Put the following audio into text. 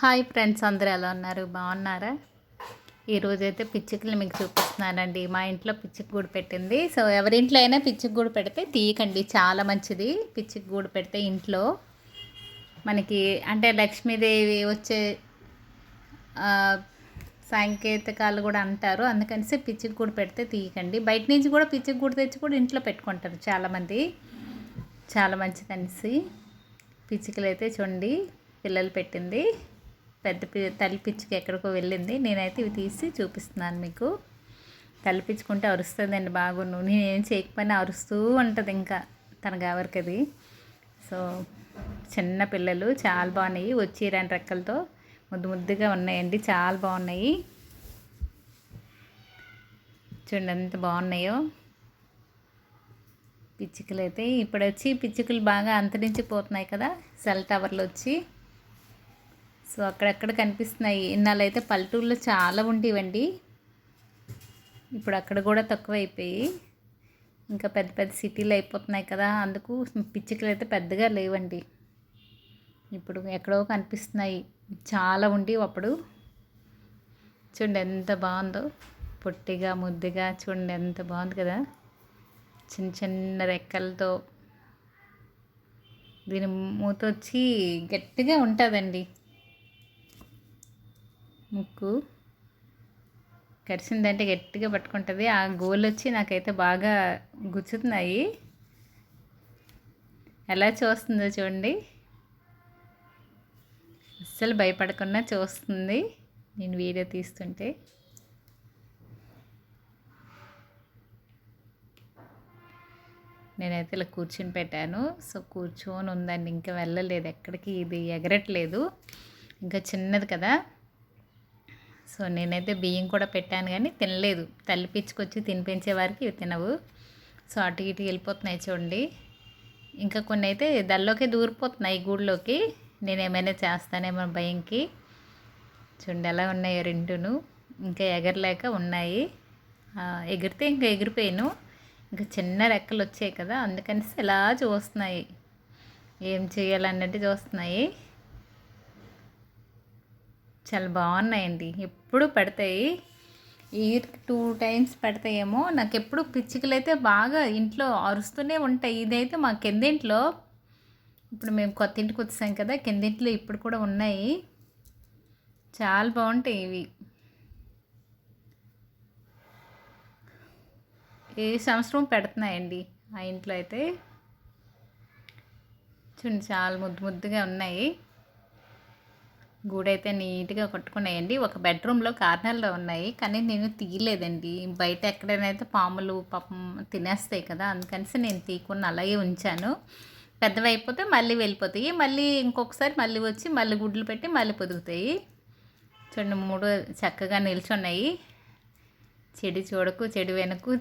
Hi friends అందరూ ఎలా ఉన్నారు? బాగున్నారా? ఈరోజైతే పిచ్చుకలు మీకు చూపిస్తున్నానండి. మా ఇంట్లో పిచ్చికి గూడు పెట్టింది. సో ఎవరింట్లో అయినా పిచ్చికి గూడు పెడితే తీయకండి. చాలా మంచిది. పిచ్చికి గూడు పెడితే ఇంట్లో మనకి అంటే లక్ష్మీదేవి వచ్చే సాంకేతికాలు కూడా అంటారు. అందుకనిసి పిచ్చికి గూడు పెడితే తీయకండి. బయట నుంచి కూడా పిచ్చికి గూడు తెచ్చి కూడా ఇంట్లో పెట్టుకుంటారు చాలామంది చాలా మంచిదనేసి పిచ్చుకలు అయితే చూడండి. పిల్లలు పెట్టింది. పెద్ద పి తల్లి ఎక్కడికో వెళ్ళింది. నేనైతే ఇవి తీసి చూపిస్తున్నాను మీకు. తల్లి పిచ్చుకుంటే అరుస్తుందండి బాగున్ను నేనేం చేయకపోయినా అరుస్తూ ఉంటుంది ఇంకా తన గావరికి అది సో చిన్న పిల్లలు చాలా బాగున్నాయి. వచ్చి రెండు రెక్కలతో ముద్దు ముద్దుగా ఉన్నాయండి. చాలా బాగున్నాయి. చూడండి ఎంత బాగున్నాయో. పిచ్చుకలు అయితే ఇప్పుడు వచ్చి పిచ్చుకలు బాగా అంతరించిపోతున్నాయి కదా. సెల్ టవర్లు వచ్చి సో అక్కడక్కడ కనిపిస్తున్నాయి. ఇన్నాళ్ళైతే అయితే పల్లెటూరులో చాలా ఉండేవండి. ఇప్పుడు అక్కడ కూడా తక్కువ అయిపోయి ఇంకా పెద్ద పెద్ద సిటీలు అయిపోతున్నాయి కదా అందుకు పిచ్చుకలు అయితే పెద్దగా లేవండి. ఇప్పుడు ఎక్కడో కనిపిస్తున్నాయి. చాలా ఉండి అప్పుడు. చూడండి ఎంత బాగుందో. పొట్టిగా ముద్దుగా చూడండి ఎంత బాగుంది కదా. చిన్న చిన్న రెక్కలతో దీని మూత వచ్చి గట్టిగా ఉంటుందండి. ముక్కు కరిచిందంటే గట్టిగా పట్టుకుంటుంది. ఆ గోల్ వచ్చి నాకైతే బాగా గుచ్చుతున్నాయి. ఎలా చూస్తుందో చూడండి. అస్సలు భయపడకుండా చూస్తుంది నేను వీడియో తీస్తుంటే. నేనైతే ఇలా కూర్చుని పెట్టాను. సో కూర్చొని ఉందండి. ఇంకా వెళ్ళలేదు. ఎక్కడికి ఇది ఎగరట్లేదు. ఇంకా చిన్నది కదా. సో నేనైతే బియ్యం కూడా పెట్టాను కానీ తినలేదు. తల్లి పిచ్చుకొచ్చి తినిపించే వారికి ఇవి తినవు. సో అటు ఇటు వెళ్ళిపోతున్నాయి చూడండి. ఇంకా కొన్ని అయితే దల్లోకి దూరిపోతున్నాయి గూడులోకి. నేను ఏమైనా చేస్తానేమో భయంకి. చూడండి ఎలా ఉన్నాయో రెండును. ఇంకా ఎగరలేక ఉన్నాయి. ఎగిరితే ఇంకా ఎగిరిపోయాను. ఇంకా చిన్న రెక్కలు వచ్చాయి కదా అందుకనేసి ఇలా చూస్తున్నాయి. ఏం చేయాలన్నట్టు చూస్తున్నాయి. చాలా బాగున్నాయండి. ఎప్పుడు పడతాయి? ఇయర్కి టూ టైమ్స్ పడతాయేమో. నాకు ఎప్పుడు పిచ్చుకలు అయితే బాగా ఇంట్లో అరుస్తూనే ఉంటాయి. ఇదైతే మా కిందింట్లో ఇప్పుడు మేము కొత్త ఇంటికి వచ్చాం కదా కిందింట్లో ఇప్పుడు కూడా ఉన్నాయి. చాలా బాగుంటాయి ఇవి. ఏ సంవత్సరం పెడుతున్నాయండి ఆ ఇంట్లో అయితే? చూడండి చాలా ముద్దు ముద్దుగా ఉన్నాయి. గూడైతే నీట్గా కొట్టుకున్నాయండి. ఒక బెడ్రూమ్లో కార్నర్లో ఉన్నాయి. కానీ నేను తీయలేదండి. బయట ఎక్కడైనా పాములు పాపం తినేస్తాయి కదా! అందుకనిసి నేను తీయకుండా అలాగే ఉంచాను. పెద్దవి అయిపోతే మళ్ళీ వెళ్ళిపోతాయి. మళ్ళీ ఇంకొకసారి మళ్ళీ వచ్చి మళ్ళీ గుడ్లు పెట్టి మళ్ళీ పొదుగుతాయి. చూడండి మూడు చక్కగా నిల్చున్నాయి. చెడు చూడకు చెడు వెనకు